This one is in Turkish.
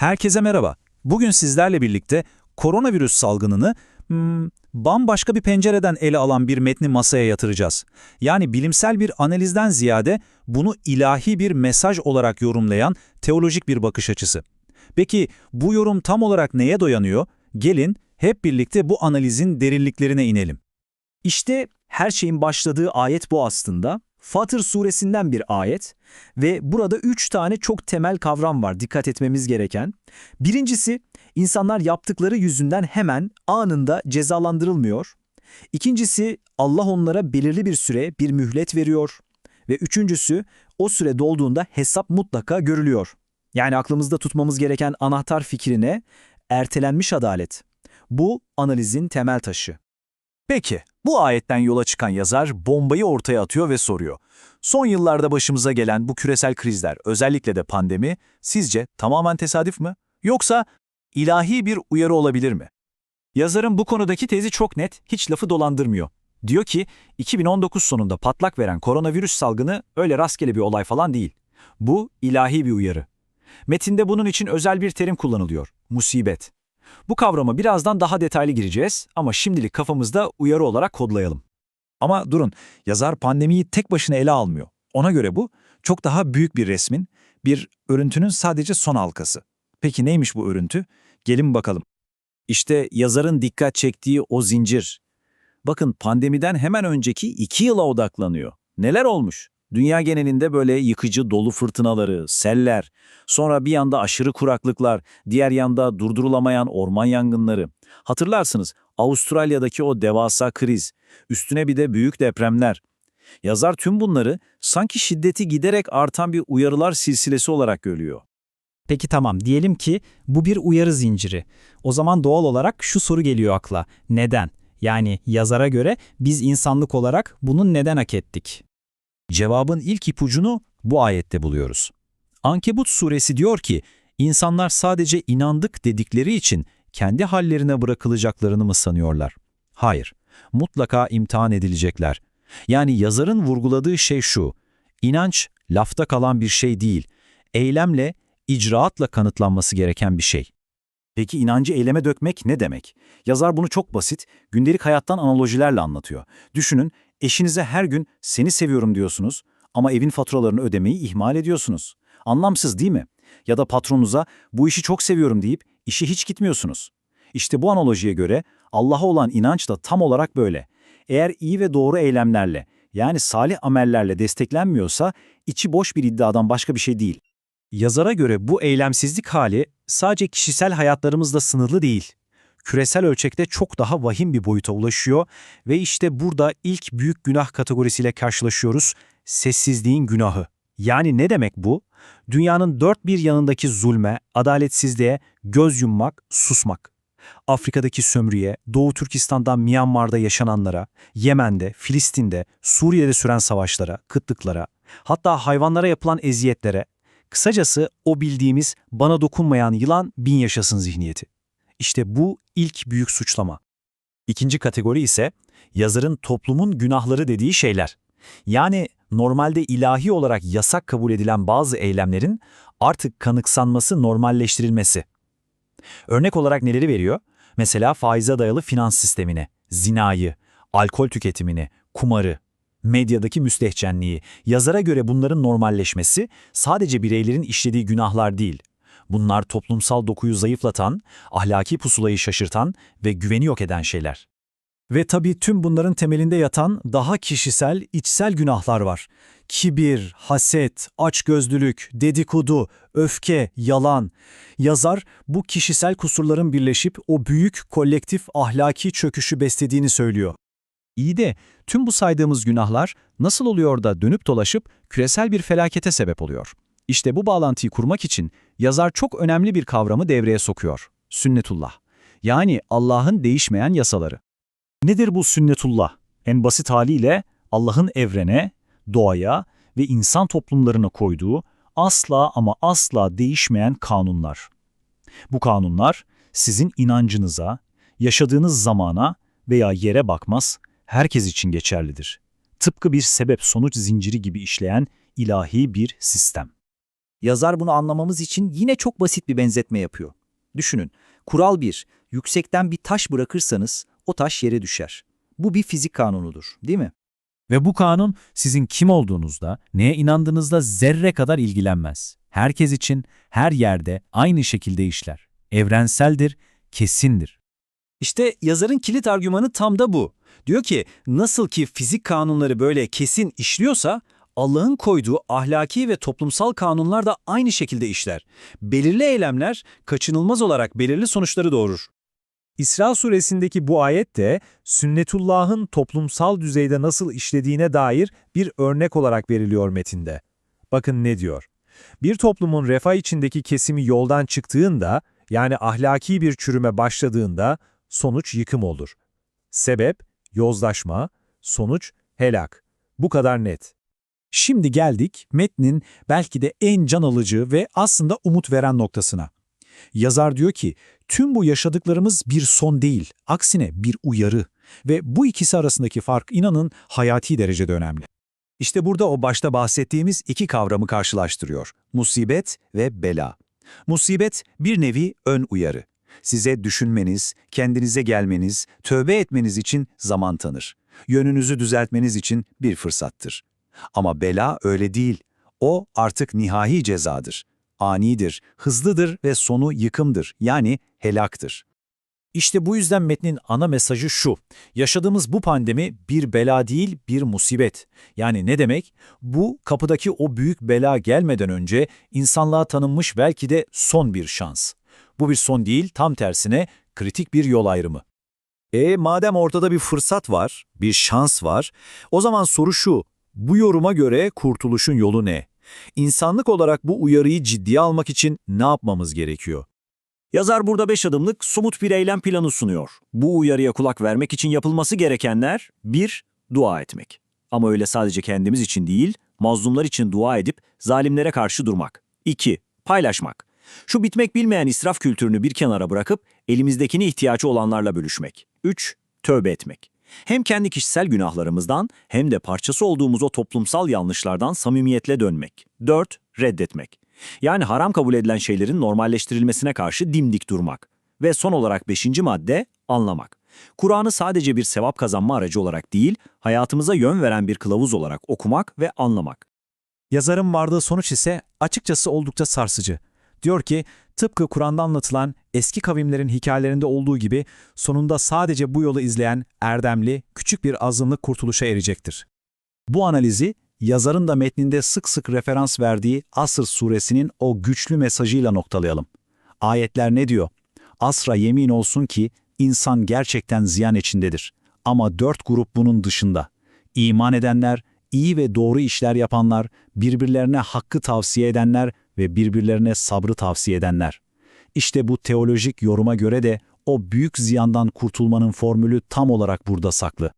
Herkese merhaba. Bugün sizlerle birlikte koronavirüs salgınını hmm, bambaşka bir pencereden ele alan bir metni masaya yatıracağız. Yani bilimsel bir analizden ziyade bunu ilahi bir mesaj olarak yorumlayan teolojik bir bakış açısı. Peki bu yorum tam olarak neye dayanıyor? Gelin hep birlikte bu analizin derinliklerine inelim. İşte her şeyin başladığı ayet bu aslında. Fatır suresinden bir ayet ve burada üç tane çok temel kavram var dikkat etmemiz gereken. Birincisi, insanlar yaptıkları yüzünden hemen anında cezalandırılmıyor. İkincisi, Allah onlara belirli bir süre bir mühlet veriyor. Ve üçüncüsü, o süre dolduğunda hesap mutlaka görülüyor. Yani aklımızda tutmamız gereken anahtar fikrine ertelenmiş adalet. Bu analizin temel taşı. Peki, bu ayetten yola çıkan yazar bombayı ortaya atıyor ve soruyor. Son yıllarda başımıza gelen bu küresel krizler, özellikle de pandemi, sizce tamamen tesadüf mü? Yoksa ilahi bir uyarı olabilir mi? Yazarın bu konudaki tezi çok net, hiç lafı dolandırmıyor. Diyor ki, 2019 sonunda patlak veren koronavirüs salgını öyle rastgele bir olay falan değil. Bu ilahi bir uyarı. Metinde bunun için özel bir terim kullanılıyor, musibet. Bu kavrama birazdan daha detaylı gireceğiz ama şimdilik kafamızda uyarı olarak kodlayalım. Ama durun, yazar pandemiyi tek başına ele almıyor. Ona göre bu, çok daha büyük bir resmin, bir örüntünün sadece son halkası. Peki neymiş bu örüntü? Gelin bakalım. İşte yazarın dikkat çektiği o zincir. Bakın pandemiden hemen önceki iki yıla odaklanıyor. Neler olmuş? Dünya genelinde böyle yıkıcı dolu fırtınaları, seller, sonra bir yanda aşırı kuraklıklar, diğer yanda durdurulamayan orman yangınları. Hatırlarsınız Avustralya'daki o devasa kriz, üstüne bir de büyük depremler. Yazar tüm bunları sanki şiddeti giderek artan bir uyarılar silsilesi olarak görüyor. Peki tamam diyelim ki bu bir uyarı zinciri. O zaman doğal olarak şu soru geliyor akla. Neden? Yani yazara göre biz insanlık olarak bunu neden hak ettik? Cevabın ilk ipucunu bu ayette buluyoruz. Ankebut suresi diyor ki, insanlar sadece inandık dedikleri için kendi hallerine bırakılacaklarını mı sanıyorlar? Hayır, mutlaka imtihan edilecekler. Yani yazarın vurguladığı şey şu, inanç lafta kalan bir şey değil, eylemle, icraatla kanıtlanması gereken bir şey. Peki inancı eyleme dökmek ne demek? Yazar bunu çok basit, gündelik hayattan analojilerle anlatıyor. Düşünün, eşinize her gün seni seviyorum diyorsunuz ama evin faturalarını ödemeyi ihmal ediyorsunuz. Anlamsız değil mi? Ya da patronunuza bu işi çok seviyorum deyip işe hiç gitmiyorsunuz. İşte bu analojiye göre Allah'a olan inanç da tam olarak böyle. Eğer iyi ve doğru eylemlerle, yani salih amellerle desteklenmiyorsa içi boş bir iddiadan başka bir şey değil. Yazara göre bu eylemsizlik hali sadece kişisel hayatlarımızda sınırlı değil. Küresel ölçekte çok daha vahim bir boyuta ulaşıyor ve işte burada ilk büyük günah kategorisiyle karşılaşıyoruz, sessizliğin günahı. Yani ne demek bu? Dünyanın dört bir yanındaki zulme, adaletsizliğe göz yummak, susmak. Afrika'daki sömürüye, Doğu Türkistan'dan Myanmar'da yaşananlara, Yemen'de, Filistin'de, Suriye'de süren savaşlara, kıtlıklara, hatta hayvanlara yapılan eziyetlere, kısacası o bildiğimiz bana dokunmayan yılan bin yaşasın zihniyeti. İşte bu ilk büyük suçlama. İkinci kategori ise yazarın toplumun günahları dediği şeyler. Yani normalde ilahi olarak yasak kabul edilen bazı eylemlerin artık kanıksanması, normalleştirilmesi. Örnek olarak neleri veriyor? Mesela faize dayalı finans sistemini, zinayı, alkol tüketimini, kumarı, medyadaki müstehcenliği. Yazara göre bunların normalleşmesi sadece bireylerin işlediği günahlar değil. Bunlar toplumsal dokuyu zayıflatan, ahlaki pusulayı şaşırtan ve güveni yok eden şeyler. Ve tabii tüm bunların temelinde yatan daha kişisel, içsel günahlar var. Kibir, haset, açgözlülük, dedikodu, öfke, yalan. Yazar bu kişisel kusurların birleşip o büyük kolektif ahlaki çöküşü beslediğini söylüyor. İyi de tüm bu saydığımız günahlar nasıl oluyor da dönüp dolaşıp küresel bir felakete sebep oluyor? İşte bu bağlantıyı kurmak için yazar çok önemli bir kavramı devreye sokuyor. Sünnetullah. Yani Allah'ın değişmeyen yasaları. Nedir bu sünnetullah? En basit haliyle Allah'ın evrene, doğaya ve insan toplumlarına koyduğu asla ama asla değişmeyen kanunlar. Bu kanunlar sizin inancınıza, yaşadığınız zamana veya yere bakmaz, herkes için geçerlidir. Tıpkı bir sebep-sonuç zinciri gibi işleyen ilahi bir sistem. Yazar bunu anlamamız için yine çok basit bir benzetme yapıyor. Düşünün, kural 1, yüksekten bir taş bırakırsanız o taş yere düşer. Bu bir fizik kanunudur, değil mi? Ve bu kanun sizin kim olduğunuzda, neye inandığınızda zerre kadar ilgilenmez. Herkes için, her yerde aynı şekilde işler. Evrenseldir, kesindir. İşte yazarın kilit argümanı tam da bu. Diyor ki nasıl ki fizik kanunları böyle kesin işliyorsa Allah'ın koyduğu ahlaki ve toplumsal kanunlar da aynı şekilde işler. Belirli eylemler kaçınılmaz olarak belirli sonuçları doğurur. İsra suresindeki bu ayet de sünnetullahın toplumsal düzeyde nasıl işlediğine dair bir örnek olarak veriliyor metinde. Bakın ne diyor. Bir toplumun refah içindeki kesimi yoldan çıktığında, yani ahlaki bir çürüme başladığında sonuç yıkım olur. Sebep, yozlaşma, sonuç helak. Bu kadar net. Şimdi geldik metnin belki de en can alıcı ve aslında umut veren noktasına. Yazar diyor ki, tüm bu yaşadıklarımız bir son değil, aksine bir uyarı ve bu ikisi arasındaki fark inanın hayati derecede önemli. İşte burada o başta bahsettiğimiz iki kavramı karşılaştırıyor. Musibet ve bela. Musibet bir nevi ön uyarı. Size düşünmeniz, kendinize gelmeniz, tövbe etmeniz için zaman tanır. Yönünüzü düzeltmeniz için bir fırsattır. Ama bela öyle değil. O artık nihai cezadır. Anidir, hızlıdır ve sonu yıkımdır. Yani helaktır. İşte bu yüzden metnin ana mesajı şu. Yaşadığımız bu pandemi bir bela değil, bir musibet. Yani ne demek? Bu kapıdaki o büyük bela gelmeden önce insanlığa tanınmış belki de son bir şans. Bu bir son değil, tam tersine kritik bir yol ayrımı. E madem ortada bir fırsat var, bir şans var, o zaman soru şu, bu yoruma göre kurtuluşun yolu ne? İnsanlık olarak bu uyarıyı ciddiye almak için ne yapmamız gerekiyor? Yazar burada 5 adımlık somut bir eylem planı sunuyor. Bu uyarıya kulak vermek için yapılması gerekenler 1. Dua etmek. Ama öyle sadece kendimiz için değil, mazlumlar için dua edip zalimlere karşı durmak. 2. Paylaşmak. Şu bitmek bilmeyen israf kültürünü bir kenara bırakıp elimizdekini ihtiyacı olanlarla bölüşmek. 3. Tövbe etmek. Hem kendi kişisel günahlarımızdan hem de parçası olduğumuz o toplumsal yanlışlardan samimiyetle dönmek. 4. Reddetmek. Yani haram kabul edilen şeylerin normalleştirilmesine karşı dimdik durmak. Ve son olarak beşinci madde anlamak. Kur'an'ı sadece bir sevap kazanma aracı olarak değil, hayatımıza yön veren bir kılavuz olarak okumak ve anlamak. Yazarın vardığı sonuç ise açıkçası oldukça sarsıcı. Diyor ki, tıpkı Kur'an'da anlatılan eski kavimlerin hikayelerinde olduğu gibi sonunda sadece bu yolu izleyen erdemli, küçük bir azınlık kurtuluşa erecektir. Bu analizi yazarın da metninde sık sık referans verdiği Asr suresinin o güçlü mesajıyla noktalayalım. Ayetler ne diyor? Asra yemin olsun ki insan gerçekten ziyan içindedir. Ama dört grup bunun dışında. İman edenler, iyi ve doğru işler yapanlar, birbirlerine hakkı tavsiye edenler ve birbirlerine sabrı tavsiye edenler. İşte bu teolojik yoruma göre de o büyük ziyandan kurtulmanın formülü tam olarak burada saklı.